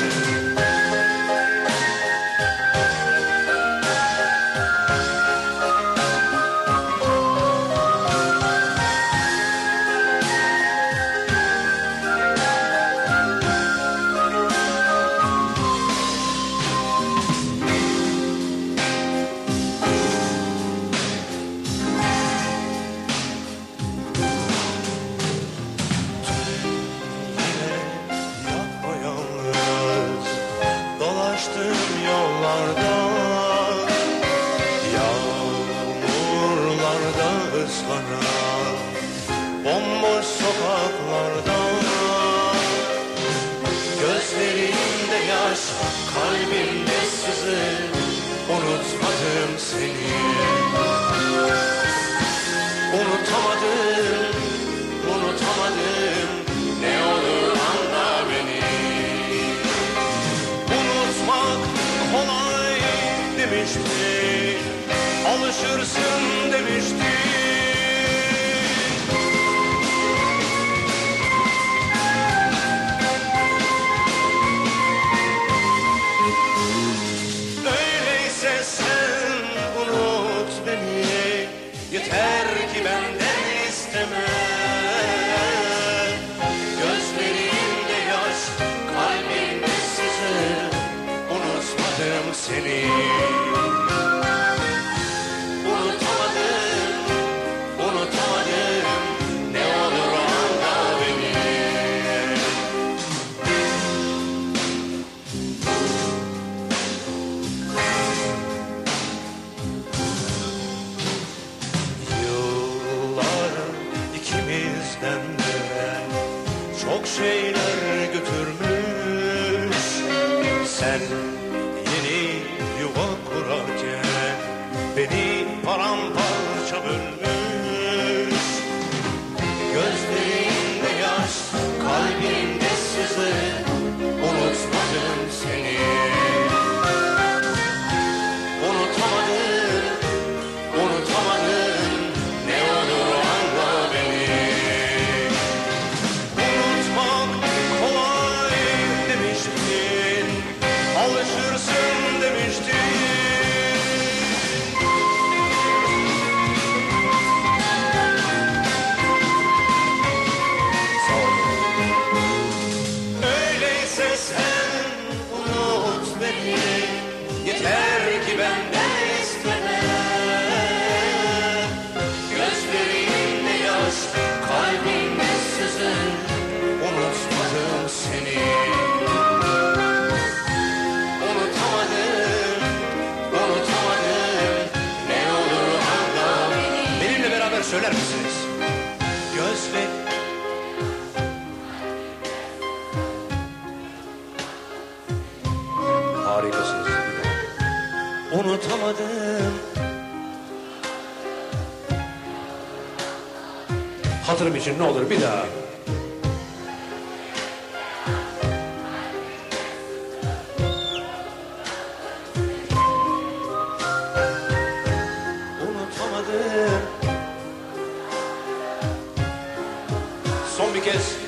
time. Yollarda Yağmurlarda ıslanan Bomboş sokaklarda. Gözlerimde yaş Kalbimde sızı Unutmadım seni Alışırsın demişti Öyleyse sen unut beni. Yeter ki benden isteme. Gözlerimde yaş Kalbimde sızı Unutmadım seni şeyler götürmüş. Sen yeni yuva kurarken beni paramparça bölmüş. Öyleyse sen unut beni. Yeter ki benden isteme. Gözlerimde yaş Kalbimde sızı Unutmadım seni. Unutamadım Unutamadım. Ne olur anla beni. Benimle beraber söyler misiniz? Gözle unutamadım. Hatırım için ne olur bir daha. Unutamadım. Son bir kez.